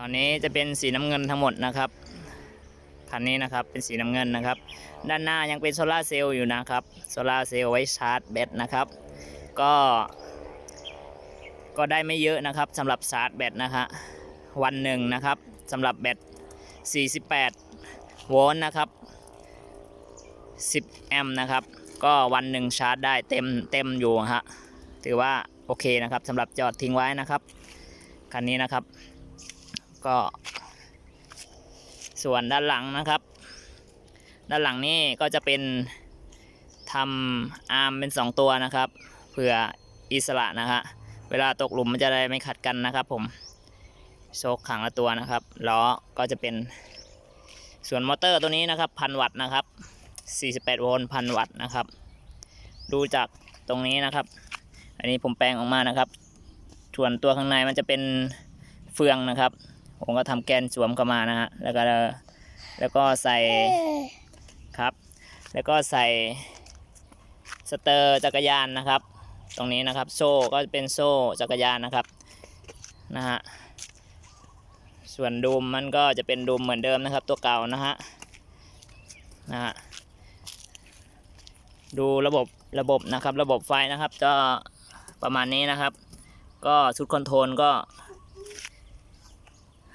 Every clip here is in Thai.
ตอนนี้จะเป็นสีน้ำเงินทั้งหมดนะครับคันนี้นะครับเป็นสีน้ำเงินนะครับ ด้านหน้ายังเป็นโซลาเซลล์อยู่นะครับโซลาเซลล์ไว้ชาร์จแบตนะครับ ก็ ก็ได้ไม่เยอะนะครับสำหรับชาร์จแบตนะฮะวันหนึ่งนะครับสำหรับแบต 48 โวลต์นะครับ 10 แอมป์นะครับ ก็วันหนึ่งชาร์จได้เต็มเต็มอยู่ฮะถือว่าโอเคนะครับสำหรับจอดทิ้งไว้นะครับคันนี้นะครับ ก็ ส่วนด้านหลังนะครับ ด้านหลังนี่ก็จะเป็นทำอาร์มเป็น 2 ตัวนะครับเพื่ออิสระนะฮะเวลาตกหลุมมันจะได้ไม่ขัดกันนะครับ ผมโชคขังละตัวนะครับล้อก็จะเป็นส่วนมอเตอร์ตัวนี้นะครับพันวัตต์นะครับ48โวลต์พันวัตต์นะครับ ดูจากตรงนี้นะครับ อันนี้ผมแปลงออกมานะครับ ส่วนตัวข้างในมันจะเป็นเฟืองนะครับ ผมก็ทำแกนสวมเข้ามานะฮะแล้วก็แล้วก็ใส่ครับ แล้วก็ใส่สเตอร์จักรยานนะครับ ตรงนี้นะครับ โซ่ก็เป็นโซ่จักรยานนะครับนะฮะส่วนดูมมันก็จะเป็นดูมเหมือนเดิมนะครับ ตัวเก่านะฮะนะฮะดูระบบระบบนะครับ ระบบไฟนะครับ ก็ประมาณนี้นะครับ ก็ชุดคอนโทรลก็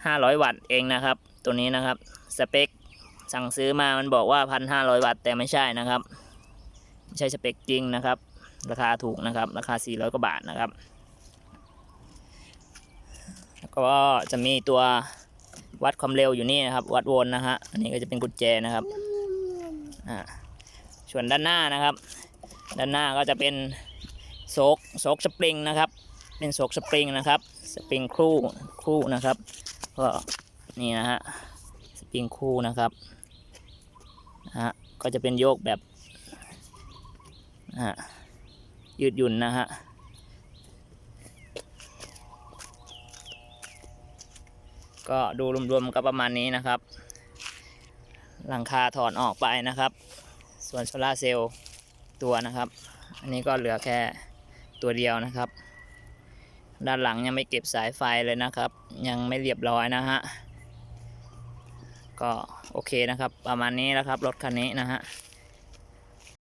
500 วัตต์เองนะครับ ตัวนี้นะครับสเปคสั่งซื้อมามันบอกว่า 1,500 วัตต์แต่ไม่ใช่นะครับไม่ใช่สเปคจริงนะครับ ราคาถูกนะครับ ราคา 400 กว่าบาทนะครับ แล้วก็จะมีตัววัดความเร็วอยู่นี่นะครับ วัดวลต์นะฮะอันนี้ก็จะเป็นกุญแจนะครับอ่าส่วนด้านหน้านะครับ ด้านหน้าก็จะเป็นโซกโซกสปริงนะครับ เป็นโซกสปริงนะครับ สปริงคู่คู่นะครับ ก็นี่นะฮะสปริงคู่นะครับนะฮะก็จะเป็นโยกแบบนะฮะยืดหยุ่นนะฮะก็ดูรวมๆก็ประมาณนี้นะครับ หลังคาถอนออกไปนะครับ ส่วนโซลาร์เซลล์ตัวนะครับ อันนี้ก็เหลือแค่ตัวเดียวนะครับ ด้านหลังยังไม่เก็บสายไฟเลยนะครับ ยังไม่เรียบร้อยนะฮะ ก็โอเคนะครับ ประมาณนี้แล้วครับรถคันนี้นะฮะ